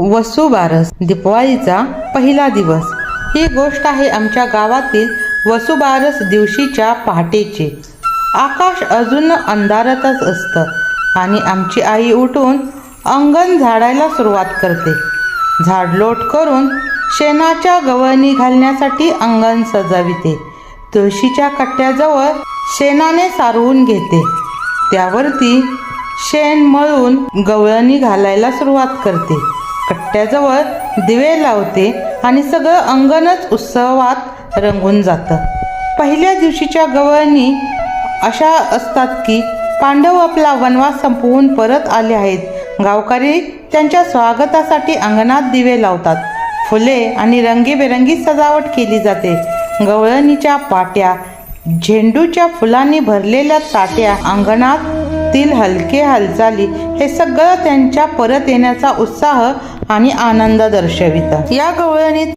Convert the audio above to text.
वसुबारस दिपवाळीचा पहिला दिवस. ही गोष्ट आहे आमच्या गावातील वसुबारस दिवशीच्या पहाटेची. आकाश अजून अंधारातच असतं आणि आमची आई उठून अंगण झाडायला सुरुवात करते. झाडलोट करून शेणाच्या गवळणी घालण्यासाठी अंगण सजाविते. तुळशीच्या कट्ट्याजवळ शेणाने सारवून घेते. त्यावरती शेण मळून गवळणी घालायला सुरुवात करते. कट्ट्याजवळ दिवे लावते आणि सगळं अंगणच उत्सवात रंगून जातं. पहिल्या दिवशीच्या गवळणी अशा असतात की पांडव आपला वनवास संपवून परत आले आहेत. गावकरी त्यांच्या स्वागतासाठी अंगणात दिवे लावतात. फुले आणि रंगीबेरंगी सजावट केली जाते. गवळणीच्या पाट्या झेंडूच्या फुलांनी भरलेल्या ताट्या अंगणातील हलके हालचाली हे सगळं त्यांच्या परत येण्याचा उत्साह आणि आनंद दर्शवितात या गवळणीत